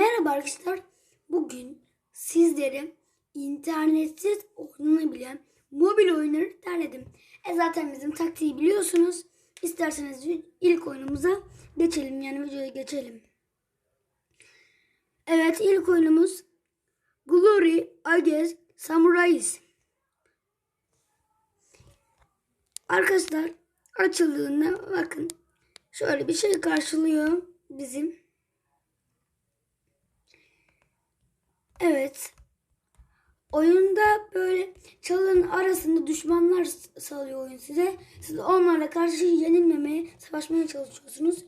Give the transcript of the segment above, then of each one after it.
Merhaba arkadaşlar. Bugün sizlere internetsiz oynanabilen mobil oyunları derledim. E zaten bizim taktiği biliyorsunuz. İsterseniz ilk oyunumuza geçelim. Yani videoya geçelim. Evet ilk oyunumuz Glory Against Samurais. Arkadaşlar açıldığında bakın şöyle bir şey karşılıyor bizim. Evet. Oyunda böyle çalıların arasında düşmanlar salıyor oyun size. Siz onlarla karşı yenilmemeye, savaşmaya çalışıyorsunuz.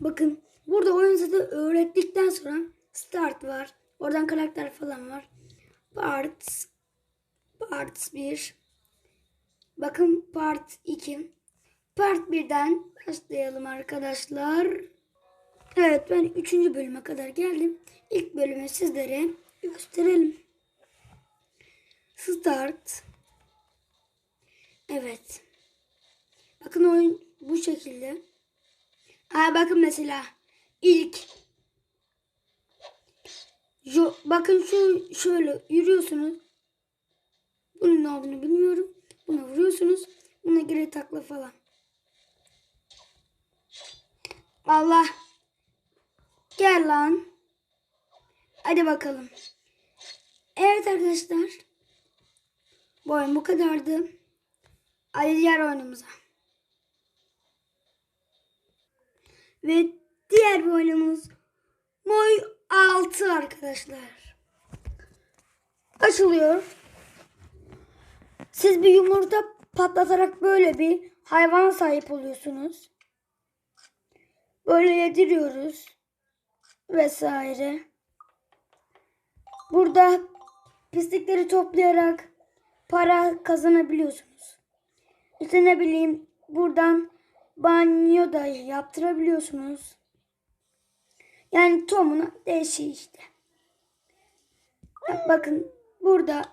Bakın burada oyun size öğrettikten sonra start var. Oradan karakter falan var. Parts Part 1 Bakın Part 2 Part 1'den başlayalım arkadaşlar. Evet ben 3. bölüme kadar geldim. İlk bölümü sizlere gösterelim. Start. Evet. Bakın oyun bu şekilde. Ha bakın mesela ilk Jo, bakın şu şöyle yürüyorsunuz. Bunun ne olduğunu bilmiyorum. Buna vuruyorsunuz. Buna geri takla falan. Allah. Gel lan. Hadi bakalım. Evet arkadaşlar. Bu oyun bu kadardı. Hadi diğer oyunumuza. Ve diğer bir oyunumuz Moy 6 arkadaşlar. Açılıyor. Siz bir yumurta patlatarak böyle bir hayvana sahip oluyorsunuz. Böyle yediriyoruz vesaire. Burada pislikleri toplayarak para kazanabiliyorsunuz. İşte ne bileyim buradan banyo da yaptırabiliyorsunuz. Yani Tom'un değişiği işte. Bakın burada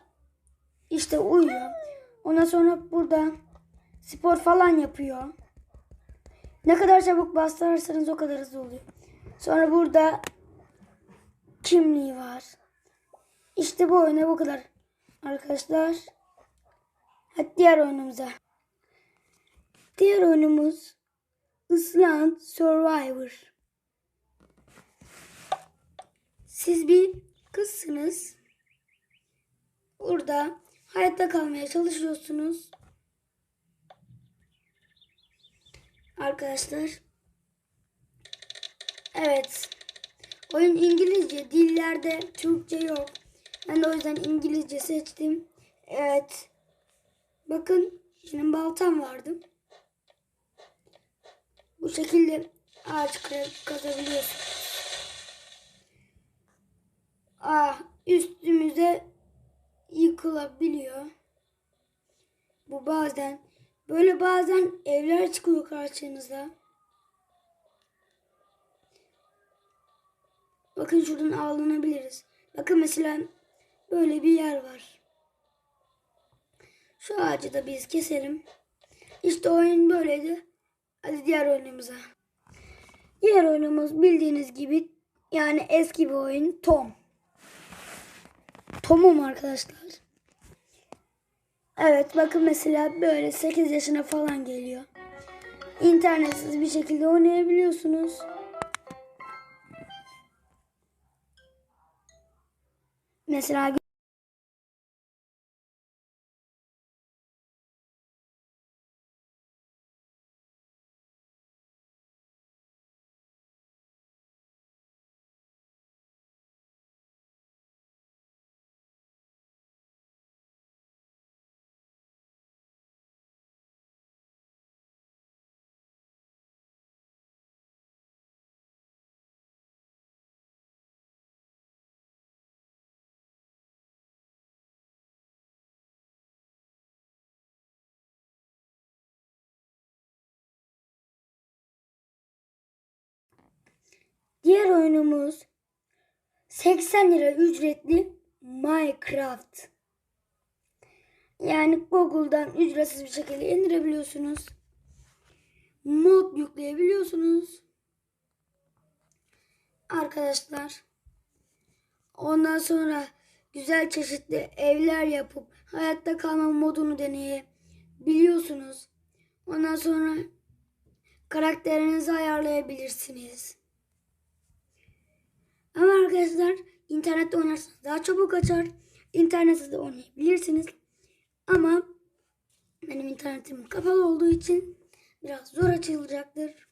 işte uyuyor. Ondan sonra burada spor falan yapıyor. Ne kadar çabuk bastırırsanız o kadar hızlı oluyor. Sonra burada kimliği var. İşte bu oyuna bu kadar. Arkadaşlar. Hadi diğer oyunumuza. Diğer oyunumuz Island Survivor. Siz bir kızsınız. Burada hayatta kalmaya çalışıyorsunuz. Arkadaşlar. Evet. Oyun İngilizce. Dillerde Türkçe yok. Ben de o yüzden İngilizce seçtim. Evet. Bakın benim baltam vardı. Bu şekilde ağaç kırıp kazabiliyorsunuz. Ah üstümüze yıkılabiliyor. Bu bazen böyle bazen evler çıkıyor karşınıza. Bakın şuradan avlanabiliriz. Bakın mesela böyle bir yer var. Şu ağacı da biz keselim. İşte oyun böyleydi. Hadi diğer oyunumuza. Diğer oyunumuz bildiğiniz gibi yani eski bir oyun Tom. Tom'um arkadaşlar. Evet bakın mesela böyle 8 yaşına falan geliyor. İnternetsiz bir şekilde oynayabiliyorsunuz. Mesela diğer oyunumuz 80 lira ücretli Minecraft. Yani Google'dan ücretsiz bir şekilde indirebiliyorsunuz. Mod yükleyebiliyorsunuz. Arkadaşlar Ondan sonra güzel çeşitli evler yapıp hayatta kalma modunu deneyebiliyorsunuz. Ondan sonra karakterinizi ayarlayabilirsiniz. Ama arkadaşlar internette oynarsanız daha çabuk açar. İnternette de oynayabilirsiniz. Ama benim internetim kapalı olduğu için biraz zor açılacaktır.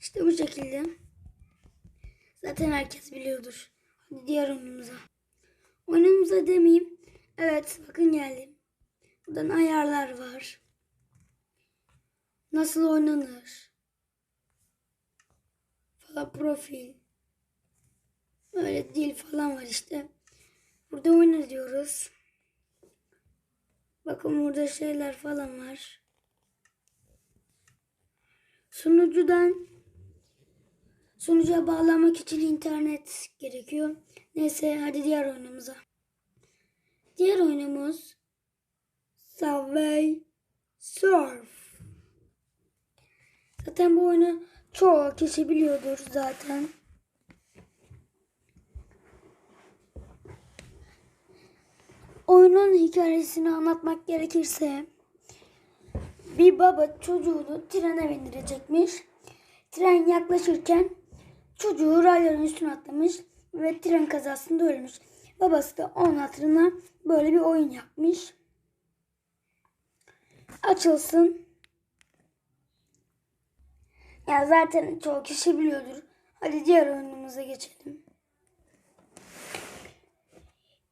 İşte bu şekilde. Zaten herkes biliyordur. Hadi diğer oyunumuza. Oyunumuza demeyeyim. Evet bakın geldim. Buradan ayarlar var. Nasıl oynanır? Falan profil. Böyle dil falan var işte. Burada oyna diyoruz. Bakın burada şeyler falan var. Sunucudan sunucuya bağlamak için internet gerekiyor. Neyse hadi diğer oyunumuza. Diğer oyunumuz Subway Surf. Zaten bu oyunu çoğu kişi biliyordur zaten. Oyunun hikayesini anlatmak gerekirse bir baba çocuğunu trene bindirecekmiş. Tren yaklaşırken çocuğu rayların üstüne atlamış ve tren kazasında ölmüş. Babası da onun hatırına böyle bir oyun yapmış. Açılsın. Ya zaten çoğu kişi biliyordur. Hadi diğer oyunumuza geçelim.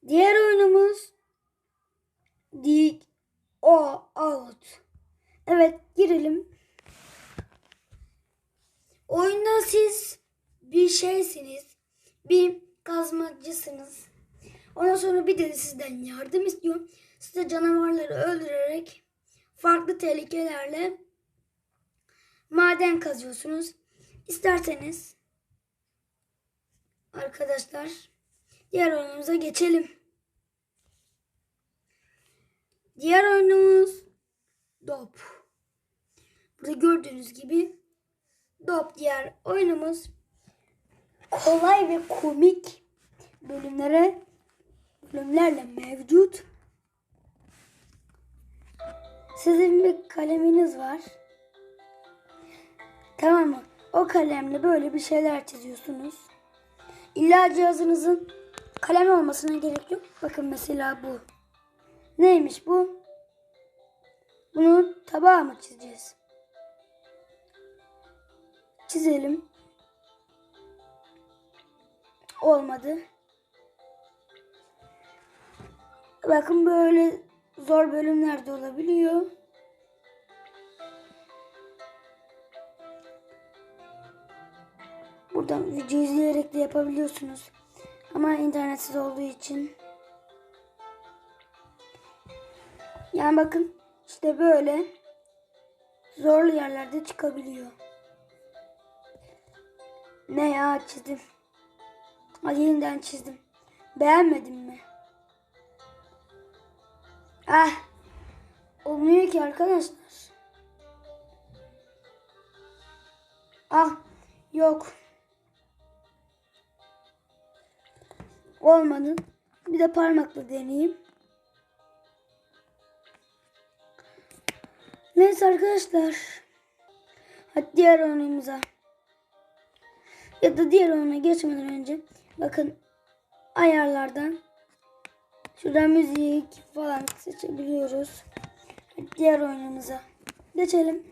Diğer oyunumuz Dig O Out. Evet girelim. Oyunda siz bir şeysiniz. Bir kazmacısınız. Ondan sonra bir de sizden yardım istiyor. Size canavarları öldürerek farklı tehlikelerle maden kazıyorsunuz. İsterseniz arkadaşlar diğer oyunumuza geçelim. Diğer oyunumuz Dop. Burada gördüğünüz gibi Dop diğer oyunumuz kolay ve komik bölümlere bölümlerle mevcut. Sizin bir kaleminiz var. Tamam mı? O kalemle böyle bir şeyler çiziyorsunuz. İlla cihazınızın kalem olmasına gerek yok. Bakın mesela bu. Neymiş bu? Bunu tabağa mı çizeceğiz? Çizelim. Olmadı. Bakın böyle zor bölümler de olabiliyor. Buradan video izleyerek de yapabiliyorsunuz. Ama internetsiz olduğu için. Yani bakın işte böyle zorlu yerlerde çıkabiliyor. Ne ya çizdim. Hadi yeniden çizdim. Beğenmedin mi? Ah. Olmuyor ki arkadaşlar. Ah. Yok. Olmadı. Bir de parmakla deneyeyim. Neyse arkadaşlar. Hadi diğer oyunumuza. Ya da diğer oyuna geçmeden önce bakın ayarlardan şuradan müzik falan seçebiliyoruz. Hadi diğer oyunumuza geçelim.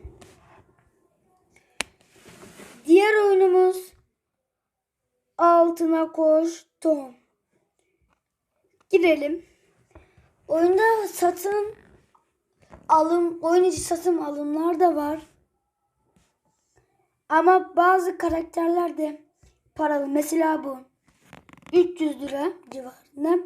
Diğer oyunumuz altına koş Tom. Girelim. Oyunda satın alım, oyun içi satım alımlar da var. Ama bazı karakterler de paralı. Mesela bu 300 lira civarında.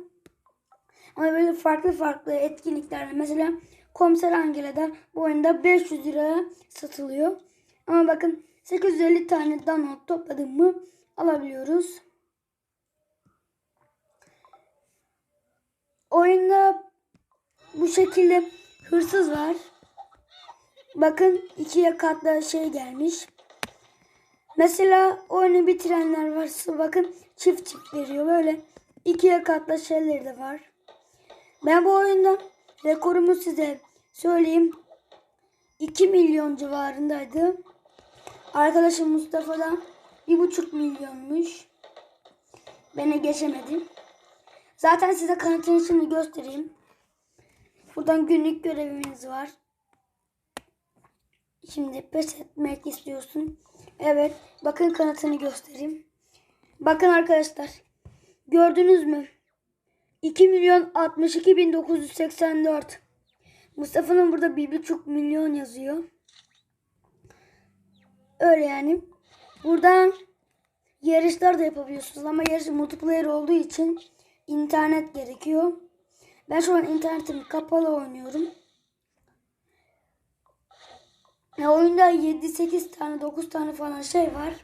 Ama böyle farklı farklı etkinliklerle mesela Komiser Angela'da bu oyunda 500 liraya satılıyor. Ama bakın 850 tane download topladım mı alabiliyoruz. Oyunda bu şekilde hırsız var. Bakın ikiye katlı şey gelmiş. Mesela oyunu bitirenler varsa bakın çift çift veriyor. Böyle ikiye katla şeyleri de var. Ben bu oyundan rekorumu size söyleyeyim. 2 milyon civarındaydı. Arkadaşım Mustafa da 1,5 milyonmuş. Beni geçemedim. Zaten size kanıtını şimdi göstereyim. Buradan günlük görevimiz var. Şimdi pes etmek istiyorsun. Evet. Bakın kanıtını göstereyim. Bakın arkadaşlar. Gördünüz mü? 2 milyon 62 bin 984. Mustafa'nın burada 1,5 milyon yazıyor. Öyle yani. Buradan yarışlar da yapabiliyorsunuz ama yarış multiplayer olduğu için internet gerekiyor. Ben şu an internetim kapalı oynuyorum. Ya oyunda 7-8 tane 9 tane falan şey var.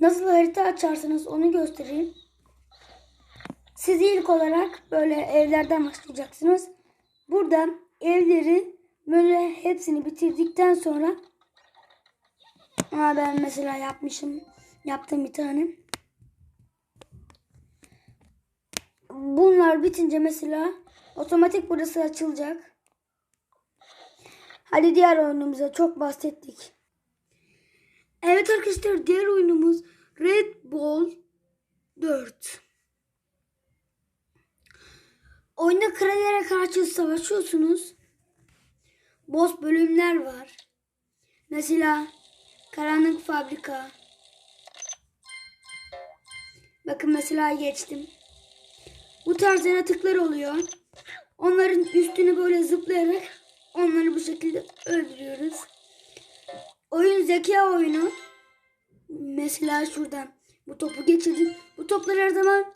Nasıl harita açarsınız onu göstereyim. Siz ilk olarak böyle evlerden başlayacaksınız. Burada evleri böyle hepsini bitirdikten sonra Aa, ben mesela yapmışım. Yaptım bir tane. Bunlar bitince mesela otomatik burası açılacak. Hadi diğer oyunumuza çok bahsettik. Evet arkadaşlar diğer oyunumuz Red Bull 4. Oyunda krallere karşı savaşıyorsunuz. Boss bölümler var. Mesela Karanlık Fabrika. Bakın mesela geçtim. Bu tarz yaratıklar oluyor. Onların üstünü böyle zıplayarak onları bu şekilde öldürüyoruz. Oyun zeka oyunu. Mesela şuradan bu topu geçirdim. Bu toplar her zaman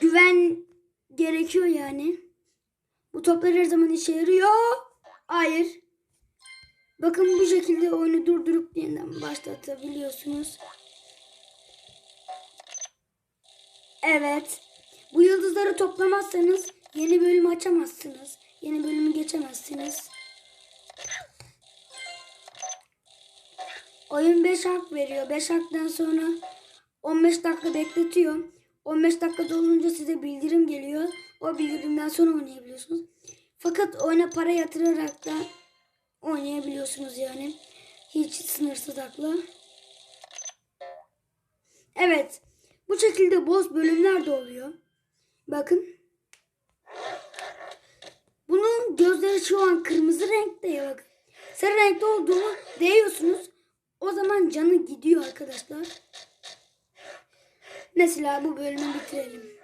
güven gerekiyor yani. Bu toplar her zaman işe yarıyor. Hayır. Bakın bu şekilde oyunu durdurup yeniden başlatabiliyorsunuz. Evet. Bu yıldızları toplamazsanız yeni bölüm açamazsınız. Yeni bölümü geçemezsiniz. Oyun 5 hak veriyor. 5 haktan sonra 15 dakika bekletiyor. 15 dakika dolunca size bildirim geliyor. O bildirimden sonra oynayabiliyorsunuz. Fakat oyuna para yatırarak da oynayabiliyorsunuz yani. Hiç sınırsız hakla. Evet. Bu şekilde boss bölümler de oluyor. Bakın. Bunun gözleri şu an kırmızı renkte ya bakın. Sarı renkte olduğunu değiyorsunuz. O zaman canı gidiyor arkadaşlar. Mesela bu bölümü bitirelim.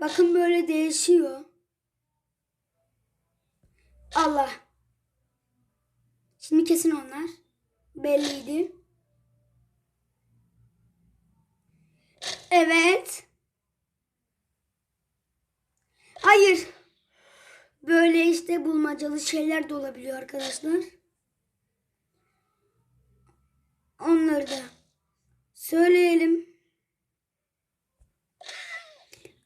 Bakın böyle değişiyor. Allah. Belliydi. Evet. Hayır. Böyle işte bulmacalı şeyler de olabiliyor arkadaşlar. Onları da söyleyelim.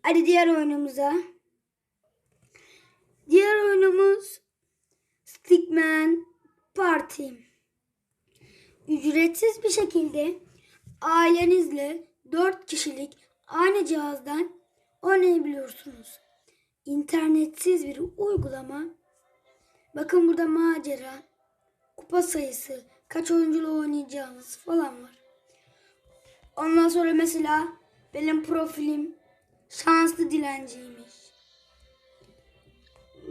Hadi diğer oyunumuza. Diğer oyunumuz Stickman Party. Ücretsiz bir şekilde ailenizle 4 kişilik aynı cihazdan oynayabiliyorsunuz. İnternetsiz bir uygulama. Bakın burada macera, kupa sayısı, kaç oyunculu oynayacağınız falan var. Ondan sonra mesela benim profilim şanslı dilenciymiş.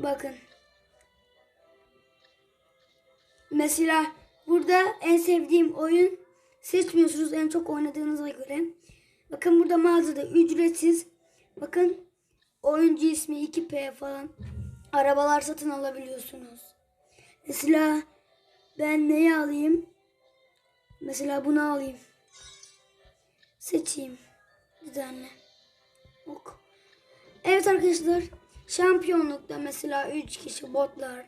Bakın. Mesela burada en sevdiğim oyun seçmiyorsunuz en çok oynadığınıza göre. Bakın burada mağazada ücretsiz. Bakın oyuncu ismi 2P falan. Arabalar satın alabiliyorsunuz. Mesela ben neyi alayım? Mesela bunu alayım. Seçeyim. Düzenle. Ok. Evet arkadaşlar. Şampiyonlukta mesela 3 kişi botlar.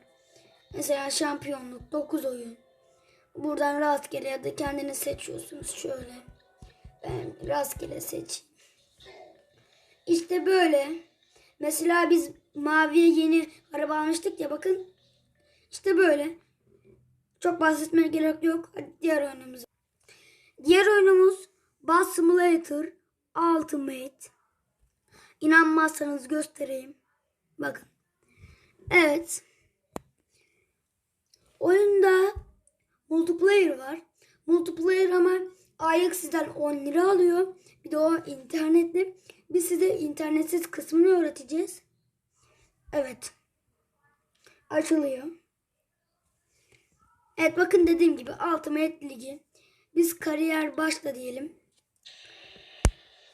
Mesela şampiyonluk 9 oyun. Buradan rastgele ya da kendiniz seçiyorsunuz şöyle. Ben rastgele seçeyim. İşte böyle. Mesela biz maviye yeni araba almıştık ya bakın. İşte böyle. Çok bahsetmeye gerek yok. Hadi diğer oyunumuza. Diğer oyunumuz Bus Simulator Ultimate. İnanmazsanız göstereyim. Bakın. Evet. Oyunda multiplayer var. Multiplayer ama aylık sizden 10 lira alıyor. Bir de o internetli. Biz size internetsiz kısmını öğreteceğiz. Evet. Açılıyor. Evet bakın dediğim gibi Ultimate Ligi. Biz kariyer başla diyelim.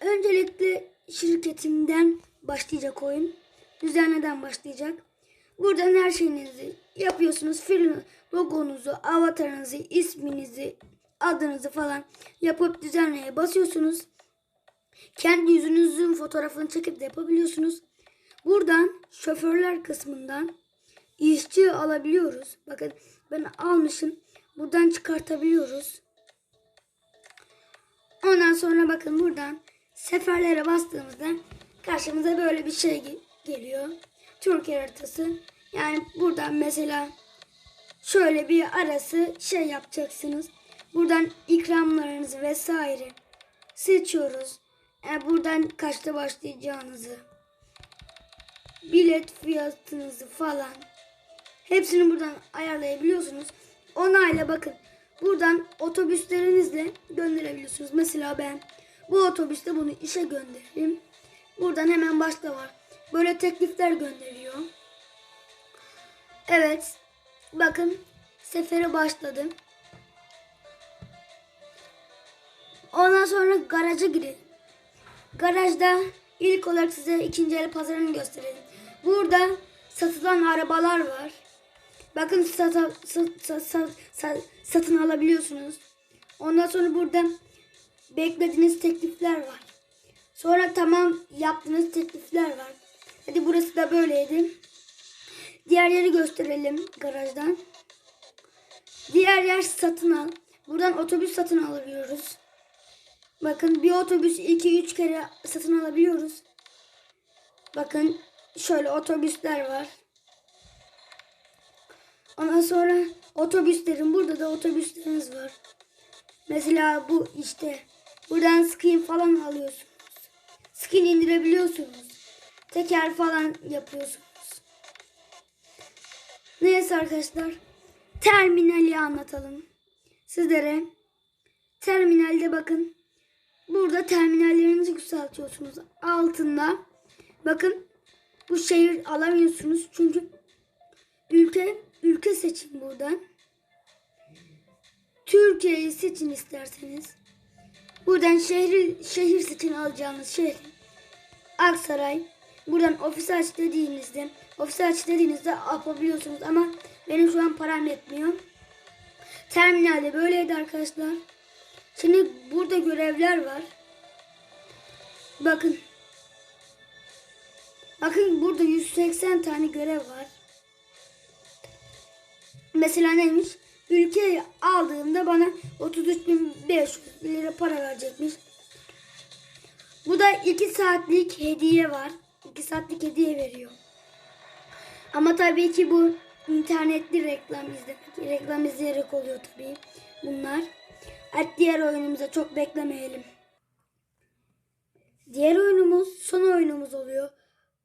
Öncelikle şirketimden başlayacak oyun. Düzenleden başlayacak. Buradan her şeyinizi yapıyorsunuz. Logonuzu, avatarınızı, isminizi, adınızı falan yapıp düzenleye basıyorsunuz. Kendi yüzünüzün fotoğrafını çekip de yapabiliyorsunuz. Buradan şoförler kısmından işçi alabiliyoruz. Bakın ben almışım. Buradan çıkartabiliyoruz. Ondan sonra bakın buradan seferlere bastığımızda karşımıza böyle bir şey ge- geliyor. Türkiye haritası. Yani buradan mesela şöyle bir arası şey yapacaksınız. Buradan ikramlarınızı vesaire seçiyoruz. Yani buradan kaçta başlayacağınızı, bilet fiyatınızı falan hepsini buradan ayarlayabiliyorsunuz. Onayla bakın. Buradan otobüslerinizle gönderebiliyorsunuz. Mesela ben bu otobüste bunu işe göndereyim. Buradan hemen başta var. Böyle teklifler gönderiyor. Evet. Bakın sefere başladım. Ondan sonra garaja girelim. Garajda ilk olarak size ikinci el pazarını gösterelim. Burada satılan arabalar var. Bakın sata, sat, sat, sat, sat- satın alabiliyorsunuz. Ondan sonra burada beklediğiniz teklifler var. Sonra tamam yaptığınız teklifler var. Hadi burası da böyleydi. Diğer yeri gösterelim garajdan. Diğer yer satın al. Buradan otobüs satın alabiliyoruz. Bakın bir otobüs 2-3 kere satın alabiliyoruz. Bakın şöyle otobüsler var. Ondan sonra otobüslerin burada da otobüsleriniz var. Mesela bu işte buradan skin falan alıyorsunuz. Skin indirebiliyorsunuz. Teker falan yapıyorsunuz. Neyse arkadaşlar. Terminali anlatalım. Sizlere. Terminalde bakın. Burada terminallerinizi yükseltiyorsunuz. Altında. Bakın. Bu şehir alamıyorsunuz. Çünkü ülke ülke seçin buradan. Türkiye'yi seçin isterseniz. Buradan şehri şehir seçin alacağınız şehir. Aksaray. Buradan ofis aç dediğinizde ofis aç dediğinizde yapabiliyorsunuz ama benim şu an param yetmiyor. Terminalde böyleydi arkadaşlar. Şimdi burada görevler var. Bakın. Bakın burada 180 tane görev var. Mesela neymiş? Ülkeyi aldığımda bana 33.500 lira para verecekmiş. Bu da 2 saatlik hediye var. 2 saatlik hediye veriyor. Ama tabii ki bu internetli reklam izlemek. Reklam izleyerek oluyor tabii bunlar. Evet diğer oyunumuza çok beklemeyelim. Diğer oyunumuz son oyunumuz oluyor.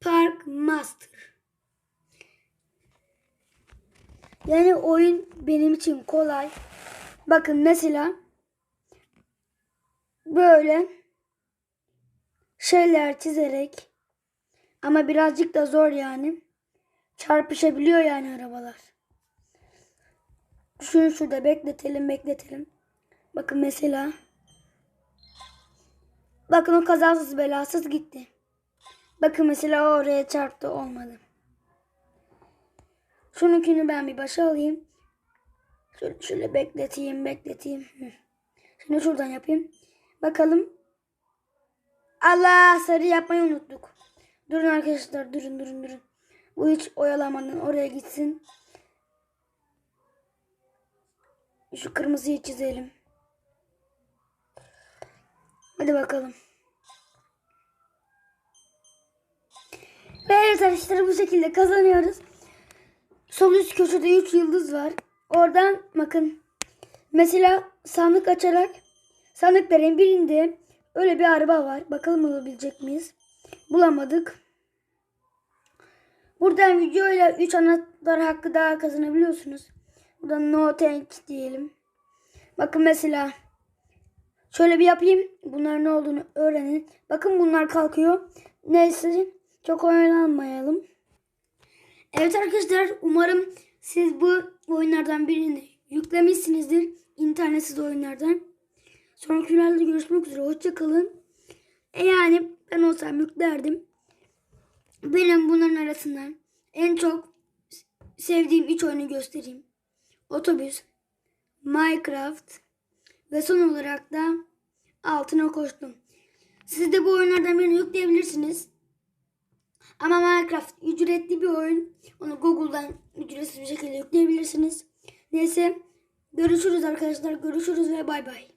Park Master. Yani oyun benim için kolay. Bakın mesela böyle şeyler çizerek ama birazcık da zor yani. Çarpışabiliyor yani arabalar. Şunu şurada bekletelim bekletelim. Bakın mesela. Bakın o kazasız belasız gitti. Bakın mesela o oraya çarptı olmadı. Şununkini ben bir başa alayım. Şöyle, şöyle bekleteyim bekleteyim. Şimdi şuradan yapayım. Bakalım. Allah sarı yapmayı unuttuk. Durun arkadaşlar durun durun durun. Bu hiç oyalamadan oraya gitsin. Şu kırmızıyı çizelim. Hadi bakalım. Ve evet arkadaşlar bu şekilde kazanıyoruz. Sol üst köşede 3 yıldız var. Oradan bakın. Mesela sandık açarak sandıkların birinde öyle bir araba var. Bakalım bulabilecek miyiz? Bulamadık. Buradan videoyla 3 anahtar hakkı daha kazanabiliyorsunuz. Buradan no thank diyelim. Bakın mesela şöyle bir yapayım. Bunların ne olduğunu öğrenin. Bakın bunlar kalkıyor. Neyse çok oyalanmayalım. Evet arkadaşlar umarım siz bu oyunlardan birini yüklemişsinizdir. İnternetsiz oyunlardan. Sonraki videolarda görüşmek üzere. Hoşçakalın. E yani ben olsam yüklerdim. Benim bunların arasından en çok sevdiğim üç oyunu göstereyim. Otobüs, Minecraft ve son olarak da altına koştum. Siz de bu oyunlardan birini yükleyebilirsiniz. Ama Minecraft ücretli bir oyun. Onu Google'dan ücretsiz bir şekilde yükleyebilirsiniz. Neyse görüşürüz arkadaşlar. Görüşürüz ve bay bay.